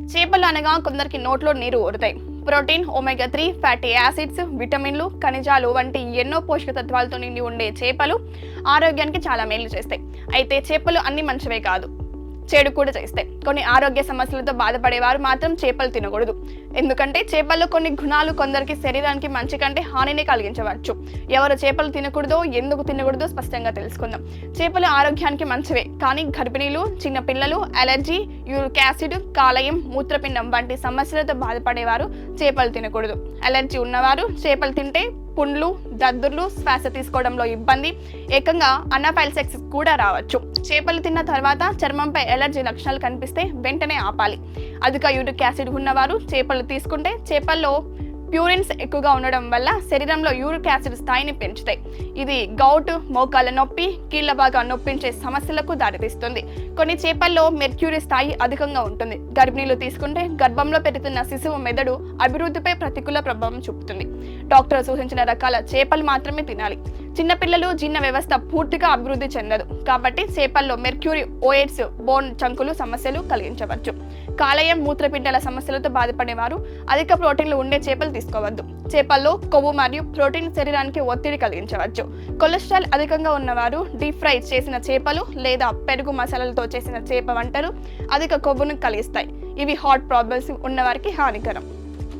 చేపలు అనగా కొందరికి నోట్లో నీరు ఊరుతాయి. Protein omega three fatty acids విటమిన్లు ఖనిజాలు వంటి ఎన్నో పోషక తత్వాలతో నిండి ఉండే చేపలు ఆరోగ్యానికి చాలా మేలు చేస్తాయి. అయితే చేపలు అన్ని మంచివే కాదు. చెడు కూడా చేస్తాయి. కొన్ని ఆరోగ్య సమస్యలతో బాధపడేవారు మాత్రం చేపలు తినకూడదు. ఎందుకంటే చేపల్లో కొన్ని గుణాలు కొందరికి శరీరానికి మంచి కంటే హానిని కలిగించవచ్చు. ఎవరు చేపలు తినకూడదో ఎందుకు తినకూడదో స్పష్టంగా తెలుసుకుందాం. చేపలు ఆరోగ్యానికి మంచివే కానీ గర్భిణీలు చిన్న పిల్లలు అలర్జీ యూరిక్ యాసిడ్ కాలయం మూత్రపిండం వంటి సమస్యలతో బాధపడేవారు చేపలు తినకూడదు. అలర్జీ ఉన్నవారు చేపలు తింటే పుండ్లు దద్దుర్లు శ్వాస తీసుకోవడంలో ఇబ్బంది. ఏకంగా అనాఫైల్సెక్స్ కూడా రావచ్చు. చేపలు తిన్న తర్వాత చర్మంపై ఎలర్జీ లక్షణాలు కనిపిస్తే వెంటనే ఆపాలి. అధిక యూరిక్ యాసిడ్ ఉన్నవారు చేపలు తీసుకుంటే చేపల్లో ప్యూరిన్స్ ఎక్కువగా ఉండడం వల్ల శరీరంలో యూరిక్ యాసిడ్ స్థాయిని పెంచుతాయి. ఇది గౌట్ మోకాల నొప్పి కీళ్ళ బాగా నొప్పించే సమస్యలకు దారితీస్తుంది. కొన్ని చేపల్లో మెర్క్యూరీ స్థాయి అధికంగా ఉంటుంది. గర్భిణీలు తీసుకుంటే గర్భంలో పెరుగుతున్న శిశువు మెదడు అభివృద్ధిపై ప్రతికూల ప్రభావం చూపుతుంది. డాక్టర్ సూచించిన రకాల చేపలు మాత్రమే తినాలి. చిన్నపిల్లలు జీర్ణ వ్యవస్థ పూర్తిగా అభివృద్ధి చెందదు. కాబట్టి చేపల్లో మెర్క్యూరీ ఓఎడ్స్ బోన్ చంకులు సమస్యలు కలిగించవచ్చు. కాలేయం మూత్రపిండాల సమస్యలతో బాధపడేవారు అధిక ప్రోటీన్లు ఉండే చేపలు తీసుకోవద్దు. చేపల్లో కొవ్వు మరియు ప్రోటీన్ శరీరానికి ఒత్తిడి కలిగించవచ్చు. కొలెస్ట్రాల్ అధికంగా ఉన్నవారు డీప్ ఫ్రై చేసిన చేపలు లేదా పెరుగు మసాలాలతో చేసిన చేప వంటలు అధిక కొవ్వును కలిగిస్తాయి. ఇవి హార్ట్ ప్రాబ్లమ్స్ ఉన్నవారికి హానికరం.